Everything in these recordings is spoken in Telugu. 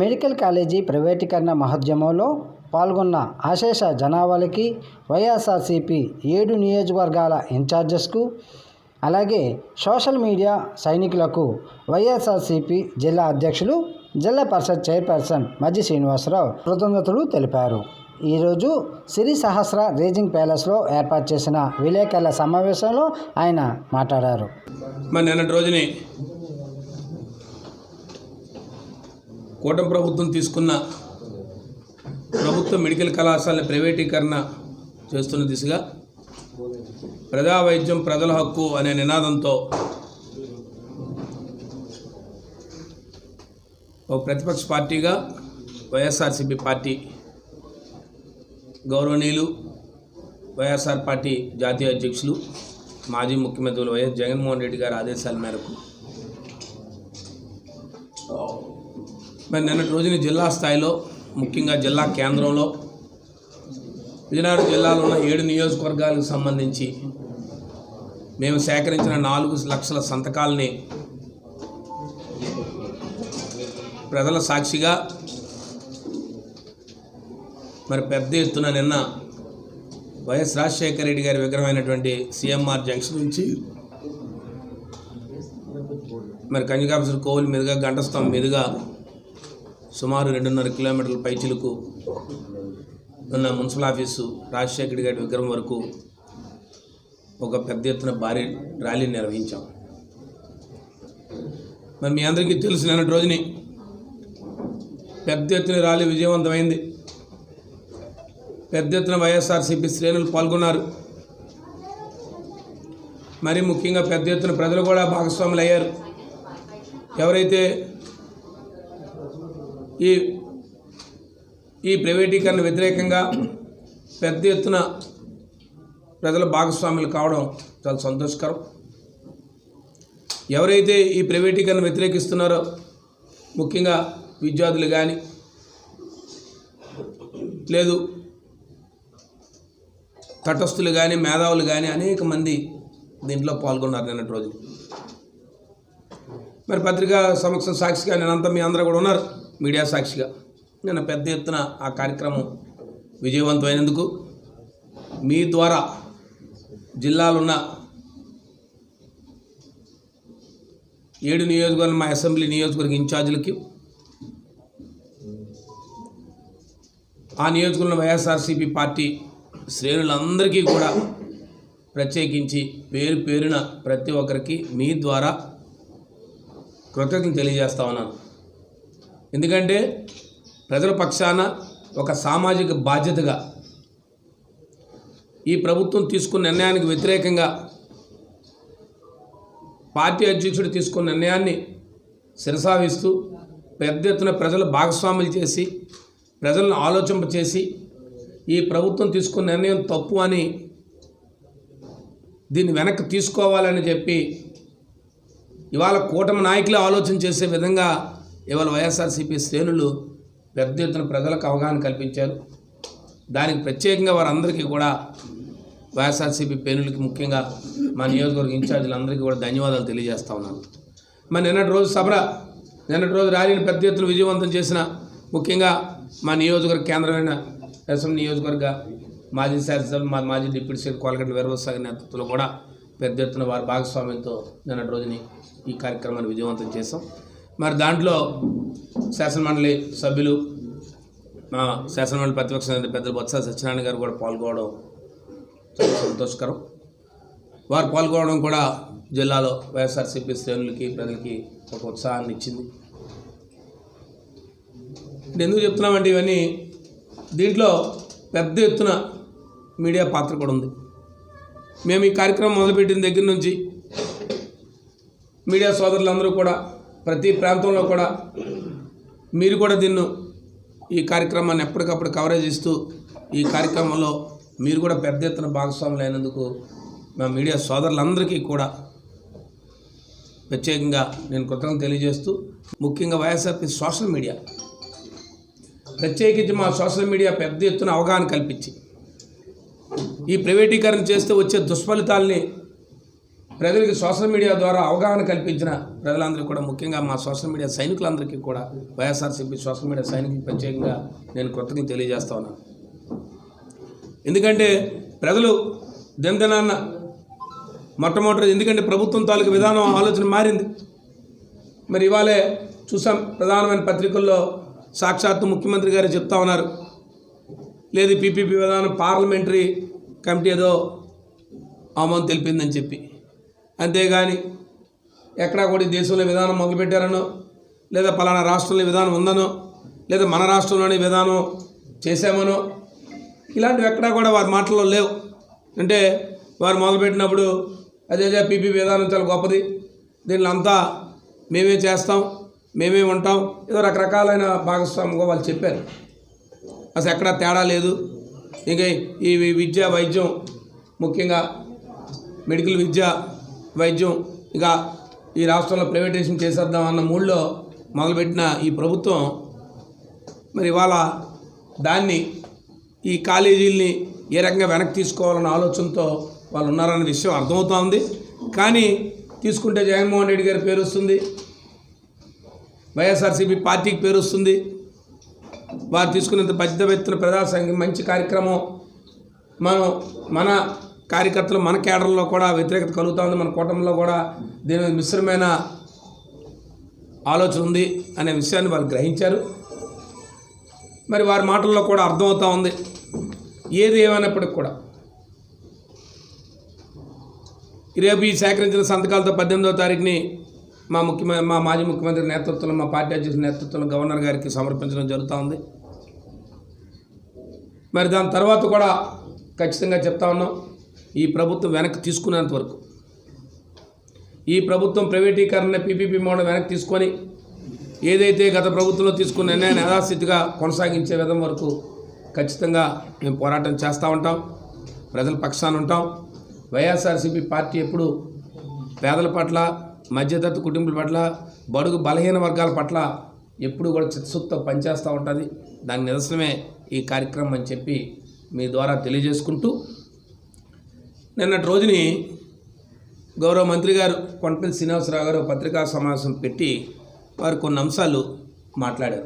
మెడికల్ కాలేజీ ప్రైవేటీకరణ మహోద్యమంలో పాల్గొన్న ఆశేష జనాభాలకి వైఎస్ఆర్సీపీ ఏడు నియోజకవర్గాల ఇన్ఛార్జెస్కు అలాగే సోషల్ మీడియా సైనికులకు వైఎస్ఆర్సీపీ జిల్లా అధ్యక్షులు జిల్లా పరిషత్ చైర్పర్సన్ మజ్జి శ్రీనివాసరావు కృతజ్ఞతలు తెలిపారు. ఈరోజు సిరి సహస్ర రేజింగ్ ప్యాలెస్లో ఏర్పాటు చేసిన విలేకరుల సమావేశంలో ఆయన మాట్లాడారు. మరి నిన్నటి రోజుని కూటమి ప్రభుత్వం తీసుకున్న ప్రభుత్వ మెడికల్ కళాశాలల ప్రైవేటీకరణ చేస్తున్న దిశగా ప్రజా వైద్యం ప్రజల హక్కు అనే నినాదంతో ఓ ప్రతిపక్ష పార్టీగా వైఎస్ఆర్సీపీ పార్టీ గౌరవనీయులు వైఎస్ఆర్ పార్టీ జాతీయ అధ్యక్షులు మాజీ ముఖ్యమంత్రులు వైఎస్ జగన్మోహన్ రెడ్డి గారి ఆదేశాల మేరకు మరి నిన్నటి రోజున జిల్లా స్థాయిలో ముఖ్యంగా జిల్లా కేంద్రంలో విజయనగరం జిల్లాలో ఉన్న ఏడు నియోజకవర్గాలకు సంబంధించి మేము సేకరించిన నాలుగు లక్షల సంతకాలని ప్రజల సాక్షిగా మరి పెద్ద ఎత్తున నిన్న వైఎస్ రాజశేఖర రెడ్డి గారి విగ్రహమైనటువంటి సీఎంఆర్ జంక్షన్ నుంచి మరి కన్యకాపసర్ కోవిల్ మీదుగా గంటస్తం మీదుగా సుమారు రెండున్నర కిలోమీటర్ల పైచిలకు ఉన్న మున్సిపల్ ఆఫీసు రాజశేఖర్ గారి విగ్రహం వరకు ఒక పెద్ద ఎత్తున భారీ ర్యాలీ నిర్వహించాం. మరి మీ అందరికీ తెలుసు నిన్నటి రోజుని పెద్ద ఎత్తున ర్యాలీ విజయవంతమైంది. పెద్ద ఎత్తున వైఎస్ఆర్సీపీ శ్రేణులు పాల్గొన్నారు. మరి ముఖ్యంగా పెద్ద ఎత్తున ప్రజలు కూడా భాగస్వాములు అయ్యారు ఎవరైతే ఈ ఈ ప్రైవేటీకరణ వ్యతిరేకంగా పెద్ద ఎత్తున ప్రజల భాగస్వాములు కావడం చాలా సంతోషకరం. ఎవరైతే ఈ ప్రైవేటీకరణ వ్యతిరేకిస్తున్నారో ముఖ్యంగా విద్యార్థులు కానీ లేదు తటస్థులు కానీ మేధావులు కానీ అనేక మంది దీంట్లో పాల్గొన్నారు నిన్నటి రోజు. మరి పత్రికా సమక్ష సాక్షిగా నేనంతా మీ అందరూ కూడా ఉన్నారు. మీడియా సాక్షిగా నిన్న పెద్ద ఎత్తున ఆ కార్యక్రమం విజయవంతమైనందుకు మీ ద్వారా జిల్లాలున్న ఏడు నియోజకవర్గం మా అసెంబ్లీ నియోజకవర్గ ఇన్ఛార్జీలకి ఆ నియోజకవర్గంలో వైఎస్ఆర్సీపీ పార్టీ శ్రేణులందరికీ కూడా ప్రత్యేకించి పేరు పేరున ప్రతి ఒక్కరికి మీ ద్వారా కృతజ్ఞతలు తెలియజేస్తా ఉన్నాను. ఎందుకంటే ప్రజల పక్షాన ఒక సామాజిక బాధ్యతగా ఈ ప్రభుత్వం తీసుకున్న నిర్ణయానికి వ్యతిరేకంగా పార్టీ అధ్యక్షుడు తీసుకున్న నిర్ణయాన్ని శిరసావిస్తూ పెద్ద ఎత్తున ప్రజలు భాగస్వాములు చేసి ప్రజలను ఆలోచింపచేసి ఈ ప్రభుత్వం తీసుకున్న నిర్ణయం తప్పు అని దీన్ని వెనక్కి తీసుకోవాలని చెప్పి ఇవాళ కూటమి నాయకులే ఆలోచన చేసే విధంగా ఇవాళ వైఎస్ఆర్సీపీ శ్రేణులు పెద్ద ఎత్తున ప్రజలకు అవగాహన కల్పించారు. దానికి ప్రత్యేకంగా వారందరికీ కూడా వైఎస్ఆర్సీపీ పేనులకి ముఖ్యంగా మా నియోజకవర్గ ఇన్ఛార్జీలందరికీ కూడా ధన్యవాదాలు తెలియజేస్తా ఉన్నాను. మరి నిన్నటి రోజు సభ నిన్నటి రోజు ర్యాలీని పెద్ద ఎత్తున విజయవంతం చేసిన ముఖ్యంగా మా నియోజకవర్గ కేంద్రమైన ఎస్ఎం నియోజకవర్గ మాజీ శాసనసభ్యులు మా మాజీ డిప్యూటీ సీఎం కోలగడ్డ వీరవసాగర్ నేతృత్వంలో కూడా పెద్ద ఎత్తున వారి భాగస్వామ్యంతో నిన్నటి రోజుని ఈ కార్యక్రమాన్ని విజయవంతం చేశాం. మరి దాంట్లో శాసనమండలి సభ్యులు మా శాసనమండలి ప్రతిపక్ష నేత పెద్దలు బొత్స సత్యనారాయణ గారు కూడా పాల్గొనడం చాలా సంతోషకరం. వారు పాల్గొనడం కూడా జిల్లాలో వైఎస్ఆర్సీపీ శ్రేణులకి ప్రజలకి ఒక ఉత్సాహాన్ని ఇచ్చింది. ఎందుకు చెప్తున్నామంటే ఇవన్నీ దీంట్లో పెద్ద ఎత్తున మీడియా పాత్ర కూడా ఉంది. మేము ఈ కార్యక్రమం మొదలుపెట్టిన దగ్గర నుంచి మీడియా సోదరులందరూ కూడా ప్రతి ప్రాంతంలో కూడా మీరు కూడా దీన్ని ఈ కార్యక్రమాన్ని ఎప్పటికప్పుడు కవరేజ్ ఇస్తూ ఈ కార్యక్రమంలో మీరు కూడా పెద్ద ఎత్తున భాగస్వాములు అయినందుకు మా మీడియా సోదరులందరికీ కూడా ప్రత్యేకంగా నేను కృతజ్ఞత తెలియజేస్తూ ముఖ్యంగా వైఎస్ఆర్పి సోషల్ మీడియా. ప్రత్యేకించి మా సోషల్ మీడియా పెద్ద ఎత్తున అవగాహన కల్పించి ఈ ప్రైవేటీకరణ చేస్తే వచ్చే దుష్ఫలితాల్ని ప్రజలకి సోషల్ మీడియా ద్వారా అవగాహన కల్పించిన ప్రజలందరికీ కూడా ముఖ్యంగా మా సోషల్ మీడియా సైనికులందరికీ కూడా వైఎస్ఆర్సీపీ సోషల్ మీడియా సైనికులకు ప్రత్యేకంగా నేను కృతజ్ఞత తెలియజేస్తా ఉన్నాను ఎందుకంటే ప్రజలు దినదినాన్న మొట్టమొదటి ఎందుకంటే ప్రభుత్వం తాలూకు విధానం ఆలోచన మారింది. మరి ఇవాళే చూసాం ప్రధానమైన పత్రికల్లో సాక్షాత్తు ముఖ్యమంత్రి గారు చెప్తా ఉన్నారు. లేదు పీపీపీ విధానం పార్లమెంటరీ కమిటీ ఏదో ఆమోదం తెలిపిందని చెప్పి. అంతేగాని ఎక్కడా కూడా ఈ దేశంలో విధానం మొదలుపెట్టారనో లేదా పలానా రాష్ట్రంలో విధానం ఉందనో లేదా మన రాష్ట్రంలోనే విధానం చేశామనో ఇలాంటివి ఎక్కడా కూడా వారి మాటల్లో లేవు. అంటే వారు మొదలుపెట్టినప్పుడు అదే అదే పీపీ విధానం చాలా గొప్పది. దీనిలో అంతా మేమే చేస్తాం మేమే ఉంటాం ఏదో రకరకాలైన భాగస్వామిగా వాళ్ళు చెప్పారు. అసలు ఎక్కడా తేడా లేదు. ఇంకా ఈ విద్య వైద్యం ముఖ్యంగా మెడికల్ విద్య వైద్యం. ఇక ఈ రాష్ట్రంలో ప్రైవేటైజేషన్ చేసేద్దాం అన్న మూడులో మొదలుపెట్టిన ఈ ప్రభుత్వం మరి ఇవాళ దాన్ని ఈ కాలేజీల్ని ఏ రకంగా వెనక్కి తీసుకోవాలన్న ఆలోచనతో వాళ్ళు ఉన్నారన్న విషయం అర్థమవుతా ఉంది. కానీ తీసుకుంటే జగన్మోహన్ రెడ్డి గారి పేరు వస్తుంది వైఎస్ఆర్సీపీ పార్టీకి పేరు వస్తుంది. వారు తీసుకున్నంత పెద్ద ఎత్తున ప్రజా సంఘం మంచి కార్యక్రమం మనం మన కార్యకర్తలు మన కేడర్లో కూడా వ్యతిరేకత కలుగుతూ ఉంది. మన కూటమిలో కూడా దీని మీద మిశ్రమైన ఆలోచన ఉంది అనే విషయాన్ని వాళ్ళు గ్రహించారు. మరి వారి మాటల్లో కూడా అర్థమవుతూ ఉంది. ఏది ఏమైనప్పటికి కూడా. రేపు ఈ సేకరించిన సంతకాలతో పద్దెనిమిదవ తారీఖుని మా ముఖ్యమంత్రి మా మాజీ ముఖ్యమంత్రి నేతృత్వంలో మా పార్టీ అధ్యక్షుల నేతృత్వంలో గవర్నర్ గారికి సమర్పించడం జరుగుతూ ఉంది. మరి దాని తర్వాత కూడా ఖచ్చితంగా చెప్తా ఉన్నాం. ఈ ప్రభుత్వం వెనక్కి తీసుకునేంత వరకు. ఈ ప్రభుత్వం ప్రైవేటీకరణ పీపీపీ మోడల్ వెనక్కి తీసుకొని ఏదైతే గత ప్రభుత్వంలో తీసుకున్న నిర్ణయాన్ని యథాస్థితిగా కొనసాగించే విధం వరకు ఖచ్చితంగా మేము పోరాటం చేస్తూ ఉంటాం. ప్రజల పక్షాన ఉంటాం. వైఎస్ఆర్సీపీ పార్టీ ఎప్పుడు పేదల పట్ల మధ్యతరగతి కుటుంబాల పట్ల బడుగు బలహీన వర్గాల పట్ల ఎప్పుడు కూడా చిత్తశుద్ధితో పనిచేస్తూ ఉంటుంది. దాని నిదర్శనమే ఈ కార్యక్రమం అని చెప్పి మీ ద్వారా తెలియజేసుకుంటూ నిన్నటి రోజుని గౌరవ మంత్రి గారు కొండపల్లి శ్రీనివాసరావు గారు పత్రికా సమావేశం పెట్టి వారు కొన్ని అంశాలు మాట్లాడారు.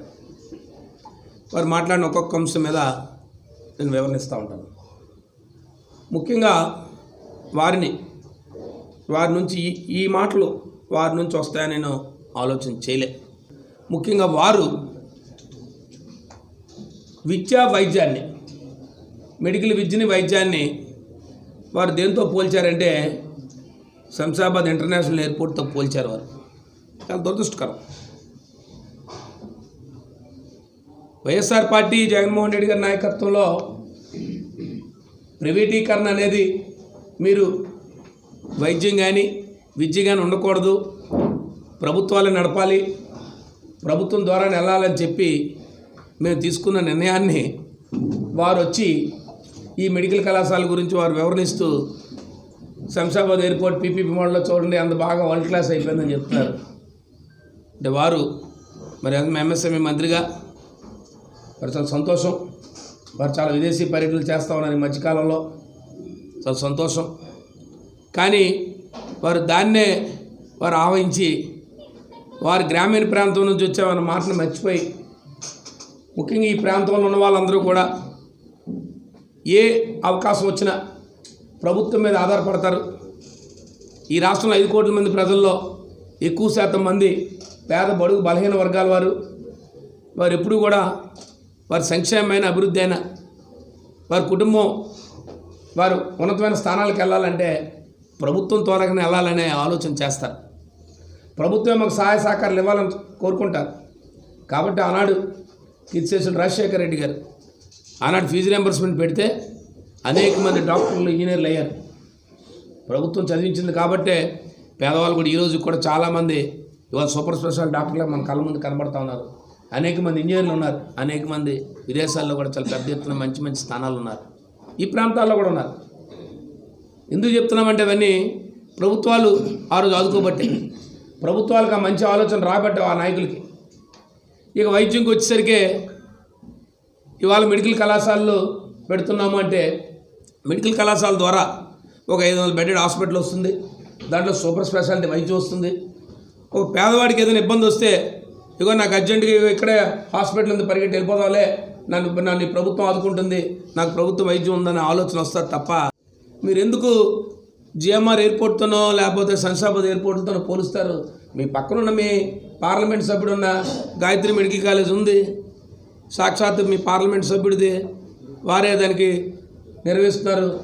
వారు మాట్లాడిన ఒక్కొక్క అంశం మీద నేను వివరణిస్తూ ఉంటాను. ముఖ్యంగా వారిని వారి నుంచి ఈ ఈ మాటలు వారి నుంచి వస్తాయని నేను ఆలోచన చేయలే. ముఖ్యంగా వారు విద్యా వైద్యాన్ని మెడికల్ విద్యని వైద్యాన్ని వారు దేంతో పోల్చారంటే శంషాబాద్ ఇంటర్నేషనల్ ఎయిర్పోర్ట్తో పోల్చారు వారు. చాలా దురదృష్టకరం. వైఎస్ఆర్ పార్టీ జగన్మోహన్ రెడ్డి గారి నాయకత్వంలో ప్రైవేటీకరణ అనేది మీరు వైద్యం కానీ విద్య కానీ ఉండకూడదు. ప్రభుత్వాలు నడపాలి. ప్రభుత్వం ద్వారా వెళ్ళాలని చెప్పి మేము తీసుకున్న నిర్ణయాన్ని వారు వచ్చి ఈ మెడికల్ కళాశాల గురించి వారు వివరణిస్తూ శంషాబాద్ ఎయిర్పోర్ట్ పీపీపీ మోడల్లో చూడండి అంత బాగా వరల్డ్ క్లాస్ అయిపోయిందని చెప్తున్నారు. అంటే వారు మరి ఎంఎస్ఎంఈ మంత్రిగా మరి చాలా సంతోషం. వారు చాలా విదేశీ పర్యటనలు చేస్తూ ఉన్నారు ఈ మధ్యకాలంలో. చాలా సంతోషం. కానీ వారు దాన్నే వారు ఆవహించి వారు గ్రామీణ ప్రాంతం నుంచి వచ్చే వారి మాటను మర్చిపోయి ముఖ్యంగా ఈ ప్రాంతంలో ఉన్న వాళ్ళందరూ కూడా ఏ అవకాశం వచ్చినా ప్రభుత్వం మీద ఆధారపడతారు. ఈ రాష్ట్రంలో ఐదు కోట్ల మంది ప్రజల్లో ఎక్కువ శాతం మంది పేద బడుగు బలహీన వర్గాల వారు. వారు ఎప్పుడూ కూడా వారి సంక్షేమమైన అభివృద్ధి అయినా వారి కుటుంబం వారు ఉన్నతమైన స్థానాలకు వెళ్ళాలంటే ప్రభుత్వం త్వరగానే వెళ్ళాలనే ఆలోచన చేస్తారు. ప్రభుత్వం మాకు సహాయ సహకారాలు ఇవ్వాలని కోరుకుంటారు. కాబట్టి ఆనాడు కీర్తిశేషులు రాజశేఖర రెడ్డి గారు. ఆనాడు ఫీజు రియంబర్స్మెంట్ పెడితే అనేక మంది డాక్టర్లు ఇంజనీర్లు అయ్యారు. ప్రభుత్వం చదివించింది కాబట్టే పేదవాళ్ళు కూడా ఈరోజు కూడా చాలామంది ఇవాళ సూపర్ స్పెషల్ డాక్టర్లు మన కళ్ళ ముందు కనబడతా ఉన్నారు. అనేక మంది ఇంజనీర్లు ఉన్నారు. అనేక మంది విదేశాల్లో కూడా చాలా పెద్ద ఎత్తున మంచి మంచి స్థానాలు ఉన్నారు. ఈ ప్రాంతాల్లో కూడా ఉన్నారు. ఎందుకు చెప్తున్నామంటే అవన్నీ ప్రభుత్వాలు ఆ రోజు ఆదుకోబట్టి. ప్రభుత్వాలకు ఆ మంచి ఆలోచన రాబట్టే ఆ నాయకులకి. ఇక వైద్యంకి వచ్చేసరికి ఇవాళ మెడికల్ కళాశాలలు పెడుతున్నాము అంటే మెడికల్ కళాశాల ద్వారా ఒక ఐదు వందల బెడెడ్ హాస్పిటల్ వస్తుంది. దాంట్లో సూపర్ స్పెషాలిటీ వైద్యం వస్తుంది. ఒక పేదవాడికి ఏదైనా ఇబ్బంది వస్తే ఇగో నాకు అర్జెంటుగా ఇక్కడే హాస్పిటల్ ఉంది పరిగెట్టి వెళ్ళిపోదాంలే. నన్ను నన్ను ప్రభుత్వం ఆదుకుంటుంది. నాకు ప్రభుత్వ వైద్యం ఉందనే ఆలోచన వస్తుంది తప్ప మీరు ఎందుకు జిఎంఆర్ ఎయిర్పోర్ట్తోనో లేకపోతే శంషాబాద్ ఎయిర్పోర్ట్తోనో పోలుస్తారు? మీ పక్కనున్న మీ పార్లమెంట్ సభ్యుడున్న గాయత్రి మెడికల్ కాలేజ్ ఉంది. సాక్షాత్ మీ పార్లమెంట్ సభ్యుడిది. వారే దానికి నిర్వహిస్తున్నారు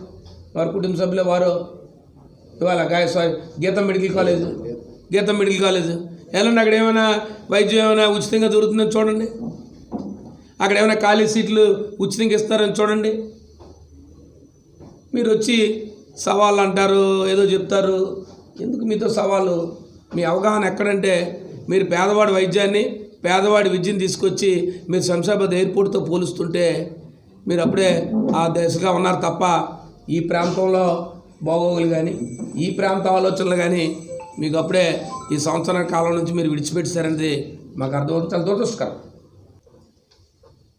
వారి కుటుంబ సభ్యులే వారు. ఇవాళ గాయ sorry GITAM medical college. GITAM medical college. వెళ్ళండి అక్కడ ఏమైనా వైద్యం ఏమైనా ఉచితంగా దొరుకుతుందని చూడండి. అక్కడ ఏమైనా ఖాళీ సీట్లు ఉచితంగా ఇస్తారని చూడండి. మీరు వచ్చి సవాళ్ళు అంటారు ఏదో చెప్తారు. ఎందుకు మీతో సవాళ్ళు? మీ అవగాహన ఎక్కడంటే మీరు పేదవాడి వైద్యాన్ని పేదవాడి విద్యను తీసుకొచ్చి మీరు శంషాబాద్ ఎయిర్పోర్ట్తో పోలుస్తుంటే మీరు అప్పుడే ఆ దశగా ఉన్నారు తప్ప ఈ ప్రాంతంలో బాగోగులు కానీ ఈ ప్రాంత ఆలోచనలు కానీ మీకు అప్పుడే ఈ సంవత్సర కాలం నుంచి మీరు విడిచిపెట్టారనేది మాకు అర్థమవుతుంది. చాలా దురదృష్టకరం.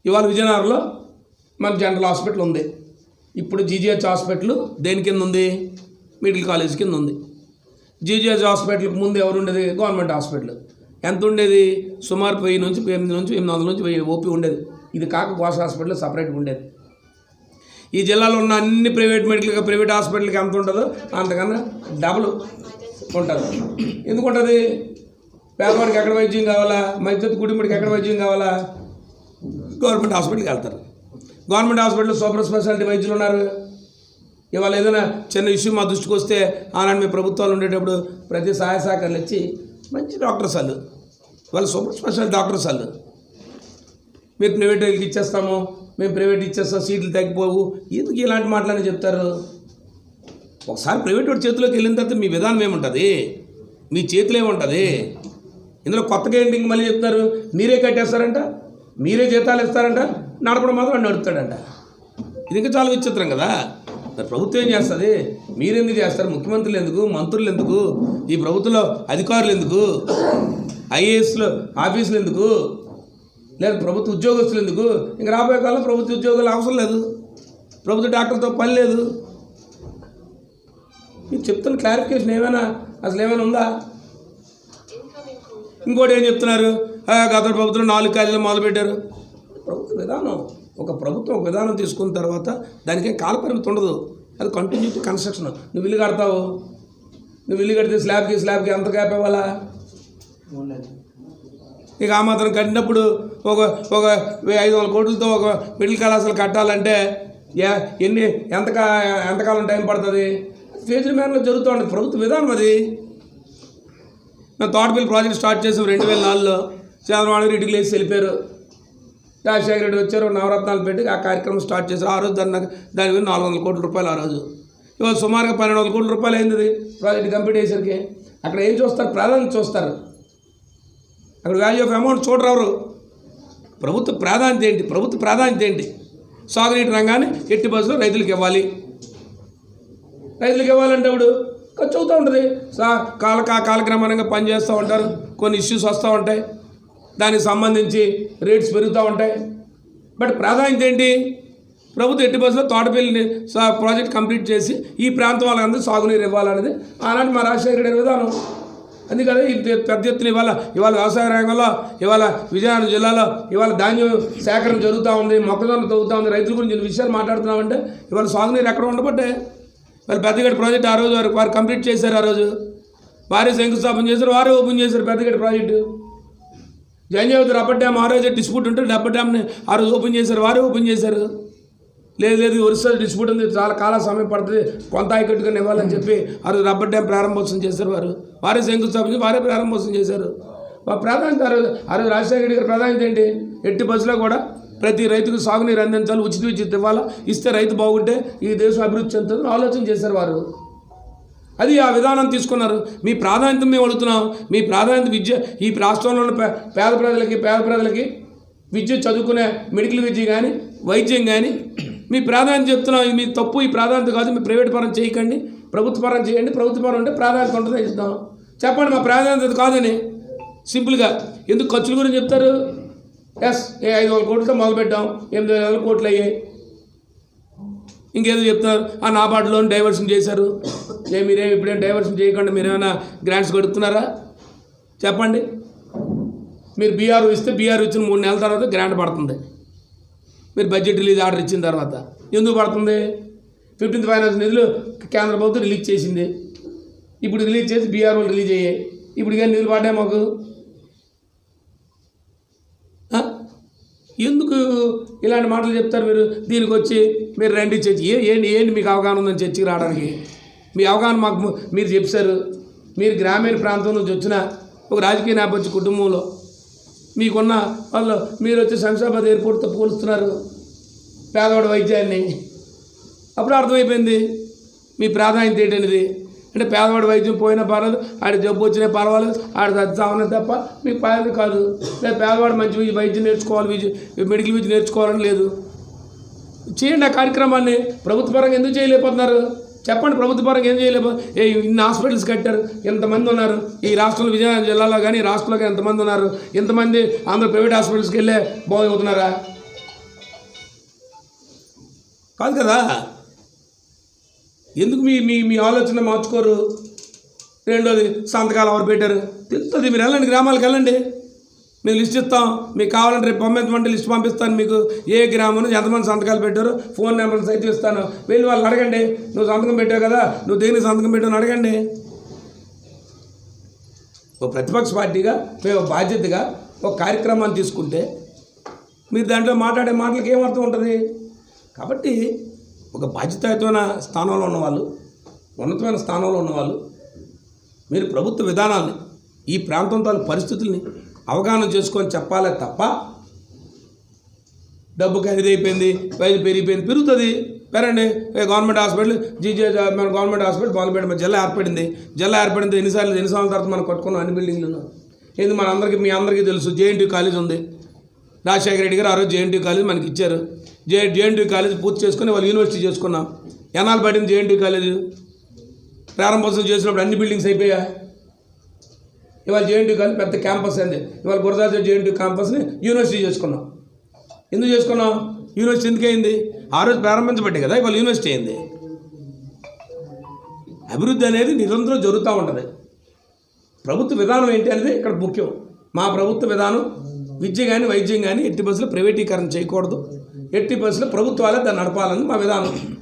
ఇవాళ విజయనగరంలో మన జనరల్ హాస్పిటల్ ఉంది. ఇప్పుడు జీజీహెచ్ హాస్పిటల్ దేని కింద ఉంది? మెడికల్ కాలేజ్ కింద ఉంది. జీజీహెచ్ హాస్పిటల్కి ముందు ఎవరు ఉండేది? Government hospital. ఎంత ఉండేది సుమారు వెయ్యి నుంచి ఎనిమిది నుంచి ఎనిమిది వందల నుంచి వెయ్యి ఓపీ ఉండేది. ఇది కాక కోస హాస్పిటల్ సపరేట్గా ఉండేది. ఈ జిల్లాలో ఉన్న అన్ని ప్రైవేట్ మెడికల్ ప్రైవేట్ హాస్పిటల్కి ఎంత ఉంటుందో అంతకన్నా డబుల్ ఉంటుంది. ఎందుకు ఉంటుంది? పేదవాడికి ఎక్కడ వైద్యం కావాలా? మధ్యతరగతి కుటుంబానికి ఎక్కడ వైద్యం కావాలా? గవర్నమెంట్ హాస్పిటల్కి వెళ్తారు. గవర్నమెంట్ హాస్పిటల్లో సూపర్ స్పెషాలిటీ వైద్యులు ఉన్నారు. ఇవాళ ఏదైనా చిన్న ఇష్యూ మా దృష్టికి వస్తే ఆనాడు మీ ప్రభుత్వాలు ఉండేటప్పుడు ప్రతి సహాయ సహకారాలు ఇచ్చి మంచి డాక్టర్స్ వాళ్ళు. వాళ్ళు సూపర్ స్పెషల్ డాక్టర్స్ వాళ్ళు. మీరు ప్రైవేట్ వాళ్ళకి ఇచ్చేస్తాము మేము ప్రైవేట్ ఇచ్చేస్తాం సీట్లు తగ్గిపోవు. ఎందుకు ఇలాంటి మాటలని చెప్తారు? ఒకసారి ప్రైవేట్ వాడి చేతిలోకి వెళ్ళిన తర్వాత మీ విధానం ఏముంటుంది? మీ చేతిలో ఏముంటుంది? ఇందులో కొత్తగా ఏంటి ఇంక మళ్ళీ చెప్తారు? మీరే కట్టేస్తారంట? మీరే జీతాలు ఇస్తారంట? నడపడం మాత్రం నడుపుతాడంట. ఇది ఇంకా చాలా విచిత్రం కదా? మరి ప్రభుత్వం ఏం చేస్తుంది? మీరెందుకు చేస్తారు? ముఖ్యమంత్రులు ఎందుకు? మంత్రులు ఎందుకు? ఈ ప్రభుత్వంలో అధికారులు ఎందుకు? ఐఏఎస్లు ఆఫీసులు ఎందుకు? లేదు ప్రభుత్వ ఉద్యోగస్తులు ఎందుకు? ఇంక రాబోయే కాలంలో ప్రభుత్వ ఉద్యోగాలు అవసరం లేదు. ప్రభుత్వ డాక్టర్తో పని లేదు. మీరు చెప్తున్న క్లారిఫికేషన్ ఏమైనా అసలు ఏమైనా ఉందా? ఇంకోటి ఏం చెప్తున్నారు? గత ప్రభుత్వం నాలుగు కాలేజీలు మొదలుపెట్టారు. ప్రభుత్వ విధానం. ఒక ప్రభుత్వం ఒక విధానం తీసుకున్న తర్వాత దానికి కాలపరిమితి ఉండదు. అది కంటిన్యూటీ కన్స్ట్రక్షన్ నువ్వు ఇల్లు కడతావు. నువ్వు ఇల్లు కడితే స్లాబ్కి స్లాబ్కి ఎంత గ్యాప్ ఇవ్వాలా? ఇక ఆ మాత్రం కట్టినప్పుడు ఒక ఒక ఐదు వందల కోట్లతో ఒక మిడిల్ కళాశాల కట్టాలంటే ఎన్ని ఎంత కా- ఎంతకాలం టైం పడుతుంది? ఫేజ్ మ్యాన్లో జరుగుతూ ఉంటుంది. ప్రభుత్వ విధానం అది. మేము తోటపల్లి ప్రాజెక్ట్ స్టార్ట్ చేసాం రెండు వేల నాలుగులో. చంద్రబాబు రెడ్డికి లేచి వెళ్ళిపోయారు. రాజశేఖర రెడ్డి వచ్చారు నవరత్నాలు పెట్టి ఆ కార్యక్రమం స్టార్ట్ చేశారు. ఆ రోజు దాని దాని మీద నాలుగు వందల కోట్ల రూపాయలు ఆ రోజు. ఇవాళ సుమారుగా పన్నెండు వందల కోట్ల రూపాయలు అయింది ప్రాజెక్ట్ కంప్లీట్ అయ్యేసరికి అక్కడ ఏం చూస్తారు? ప్రాధాన్యత చూస్తారు. అక్కడ వాల్యూ ఆఫ్ అమౌంట్ చూడరు ప్రభుత్వ ప్రాధాన్యత ఏంటి? ప్రభుత్వ ప్రాధాన్యత ఏంటి? సాగునీటి రంగాన్ని ఎట్టి బస్సులో రైతులకు ఇవ్వాలి. రైతులకు ఇవ్వాలంటే ఇప్పుడు ఖర్చు అవుతూ ఉంటుంది. సా కాల కా పనిచేస్తూ ఉంటారు. కొన్ని ఇష్యూస్ వస్తూ ఉంటాయి. దానికి సంబంధించి రేట్స్ పెరుగుతూ ఉంటాయి. బట్ ప్రాధాన్యత ఏంటి? ప్రభుత్వం ఎట్టి బస్సులో తోటపల్లిని ప్రాజెక్ట్ కంప్లీట్ చేసి ఈ ప్రాంతం వాళ్ళందరూ సాగునీరు ఇవ్వాలనేది ఆనాటి మా రాజశేఖర రెడ్డి విధానం. అందుకని పెద్ద ఎత్తున ఇవాళ ఇవాళ వ్యవసాయ రంగంలో ఇవాళ విజయనగరం జిల్లాలో ఇవాళ ధాన్యం సేకరణ జరుగుతూ ఉంది మొక్కజొన్న తవ్వుతూ ఉంది. రైతుల గురించి విషయాలు మాట్లాడుతున్నామంటే ఇవాళ సాగునీరు ఎక్కడ ఉండబట్టే? వాళ్ళు పెద్దగడ్డ ప్రాజెక్ట్ ఆ రోజు వారు వారు కంప్లీట్ చేశారు ఆ రోజు. వారే శంకుస్థాపన చేశారు వారే ఓపెన్ చేశారు Peddagadda project. Janjavathi rubber dam ఆ రోజే డిస్ప్యూట్ ఉంటే రబ్బర్ డ్యామ్ని ఆ రోజు ఓపెన్ చేశారు. వారే ఓపెన్ చేశారు. లేదు లేదు ఒరిస్సా డిస్ప్యూట్ ఉంది. చాలా కాల సమయం పడుతుంది. కొంత ఆయకట్టుగా ఇవ్వాలని చెప్పి ఆ రోజు రబ్బర్ డ్యామ్ ప్రారంభోత్సవం చేశారు వారు. వారే శంకుస్థాపించి వారే ప్రారంభోత్సవం చేశారు. ప్రాధాన్యత ఆ రోజు ఆ రోజు రాజశేఖర గారి ప్రాధాన్యత ఏంటి? ఎట్టి బస్సులో కూడా ప్రతి రైతుకు సాగునీరు అందించాలి ఉచిత విద్యుత్ ఇవ్వాలా? ఇస్తే రైతు బాగుంటే ఈ దేశం అభివృద్ధి చెందుతుందని ఆలోచన చేశారు వారు. అది ఆ విధానం తీసుకున్నారు. మీ ప్రాధాన్యత మేము అడుగుతున్నాం. మీ ప్రాధాన్యత విద్య ఈ రాష్ట్రంలో ఉన్న పే- పేద ప్రజలకి పేద ప్రజలకి విద్య చదువుకునే మెడికల్ విద్య కానీ వైద్యం కానీ మీ ప్రాధాన్యత చెప్తున్నాం. మీ తప్పు ఈ ప్రాధాన్యత కాదు. మీ ప్రైవేట్ పరం చేయకండి. ప్రభుత్వ పరం చేయండి. ప్రభుత్వ పరం అంటే ప్రాధాన్యత ఉంటుందని ఇస్తాం చెప్పండి మా ప్రాధాన్యత కాదని సింపుల్గా. ఎందుకు ఖర్చుల గురించి చెప్తారు? ఎస్ ఏ ఐదు వందల కోట్లతో మొదలుపెట్టాం ఎనిమిది వేల కోట్లు అయ్యాయి. ఇంకేదో చెప్తున్నారు. ఆ నాబార్డు లోన్ డైవర్షన్ చేశారు. ఏ మీరేమి ఇప్పుడేం డైవర్షన్ చేయకుండా. మీరేమైనా గ్రాంట్స్ కొడుతున్నారా చెప్పండి. మీరు బీఆర్ ఇస్తే బీఆర్ ఇచ్చిన మూడు నెలల తర్వాత గ్రాంట్ పడుతుంది. మీరు బడ్జెట్ రిలీజ్ ఆర్డర్ ఇచ్చిన తర్వాత. ఎందుకు పడుతుంది? ఫిఫ్టీన్త్ ఫైనాన్స్ నిధులు కేంద్ర ప్రభుత్వం రిలీజ్ చేసింది. ఇప్పుడు రిలీజ్ చేసి బీఆర్ రిలీజ్ అయ్యాయి. ఇప్పుడు కానీ నిధులు పడ్డాయి మాకు? ఎందుకు ఇలాంటి మాటలు చెప్తారు మీరు? దీనికి వచ్చి మీరు రండి చర్చి ఏంటి ఏంటి మీకు అవగాహన ఉందని చర్చికి రావడానికి? మీ అవగాహన మాకు మీరు చెప్పారు మీరు గ్రామీణ ప్రాంతం నుంచి వచ్చిన ఒక రాజకీయ నేపథ్య కుటుంబంలో మీకున్న వాళ్ళు మీరు వచ్చి శంషాబాద్ ఎయిర్పోర్ట్తో పోలుస్తున్నారు. పేదవాడి వైద్యాన్ని. అప్పుడు అర్థమైపోయింది. మీ ప్రాధాన్యత ఏంటనేది? అంటే పేదవాడి వైద్యం పోయినా పర్వాలేదు ఆడ జబ్బు వచ్చినా పర్వాలేదు ఆడ చావనే తప్ప మీకు పర్వాలేదు కాదు. లేదా పేదవాడు మంచి వైద్యం నేర్చుకోవాలి విద్య మెడికల్ విద్య నేర్చుకోవాలని లేదు. చేయండి ఆ కార్యక్రమాన్ని. ప్రభుత్వ పరంగా ఎందుకు చేయలేకపోతున్నారు? చెప్పండి ప్రభుత్వ పరంగా ఏం చేయలేకపో ఏ ఇన్ని హాస్పిటల్స్ కట్టారు ఎంతమంది ఉన్నారు? ఈ రాష్ట్రంలో విజయనగరం జిల్లాలో కానీ రాష్ట్రంలో కానీ ఎంతమంది ఉన్నారు? ఎంతమంది ఆంధ్ర ప్రైవేట్ హాస్పిటల్స్కి వెళ్ళే బాగుతున్నారా కాదు కదా? ఎందుకు మీ మీ మీ ఆలోచన మార్చుకోరు? రెండోది సంతకాలు ఎవరు పెట్టారు? తెలుస్తుంది మీరు వెళ్ళండి గ్రామాలకు వెళ్ళండి. మేము లిస్ట్ ఇస్తాం. మీకు కావాలంటే రేపు పంపించమంటే లిస్ట్ పంపిస్తాను మీకు. ఏ గ్రామం ఎంతమంది సంతకాలు పెట్టారు ఫోన్ నెంబర్ సైతం ఇస్తాను. వెళ్ళి వాళ్ళు అడగండి. నువ్వు సంతకం పెట్టావు కదా నువ్వు దేనికి సంతకం పెట్టావు అడగండి. ఒక ప్రతిపక్ష పార్టీగా మేము బాధ్యతగా ఒక కార్యక్రమాన్ని తీసుకుంటే మీరు దాంట్లో మాట్లాడే మాటలకు ఏమర్థం ఉంటుంది? కాబట్టి ఒక బాధ్యతాయుతమైన స్థానంలో ఉన్నవాళ్ళు ఉన్నతమైన స్థానంలో ఉన్నవాళ్ళు మీరు ప్రభుత్వ విధానాల్ని ఈ ప్రాంతం తాలూ పరిస్థితుల్ని అవగాహన చేసుకొని చెప్పాలే తప్ప డబ్బు ఖరీదైపోయింది వైద్యం పెరిగిపోయింది పెరుగుతుంది. పెరండి గవర్నమెంట్ హాస్పిటల్ జీజే మన గవర్నమెంట్ హాస్పిటల్ బాగుపేట మన జిల్లా ఏర్పడింది. జిల్లా ఏర్పడింది ఎన్నిసార్లు ఎన్ని సంవత్సరాల తర్వాత మనం కట్టుకున్నాం అన్ని బిల్డింగ్లు ఏంది మన అందరికీ మీ అందరికీ తెలుసు జేఎన్టీ కాలేజ్ ఉంది. రాజశేఖర రెడ్డి గారు ఆ రోజు జేఎన్టీ కాలేజ్ మనకి ఇచ్చారు. జే జేఎన్టీ కాలేజ్ పూర్తి చేసుకుని వాళ్ళు యూనివర్సిటీ చేసుకున్నాం. ఎన్నాళ్ళు పడింది జేఎన్టీ కాలేజ్? ప్రారంభోత్సవం చేసినప్పుడు అన్ని బిల్డింగ్స్ అయిపోయాయి? ఇవాళ జేఎన్టీ కానీ పెద్ద క్యాంపస్ అయింది ఇవాళ గురదాజ జేఎన్టీ క్యాంపస్ని యూనివర్సిటీ చేసుకున్నాం. ఎందుకు చేసుకున్నాం? యూనివర్సిటీ ఎందుకు అయింది? ఆ రోజు ప్రారంభించబట్టే కదా ఇవాళ యూనివర్సిటీ అయింది. అభివృద్ధి అనేది నిరంతరం జరుగుతూ ఉంటుంది. ప్రభుత్వ విధానం ఏంటి అనేది ఇక్కడ ముఖ్యం. మా ప్రభుత్వ విధానం విద్య కానీ వైద్యం కానీ ఎట్టి బస్సులు ప్రైవేటీకరణ చేయకూడదు. ఎట్టి బస్సులు ప్రభుత్వాలే దాన్ని నడపాలని మా విధానం.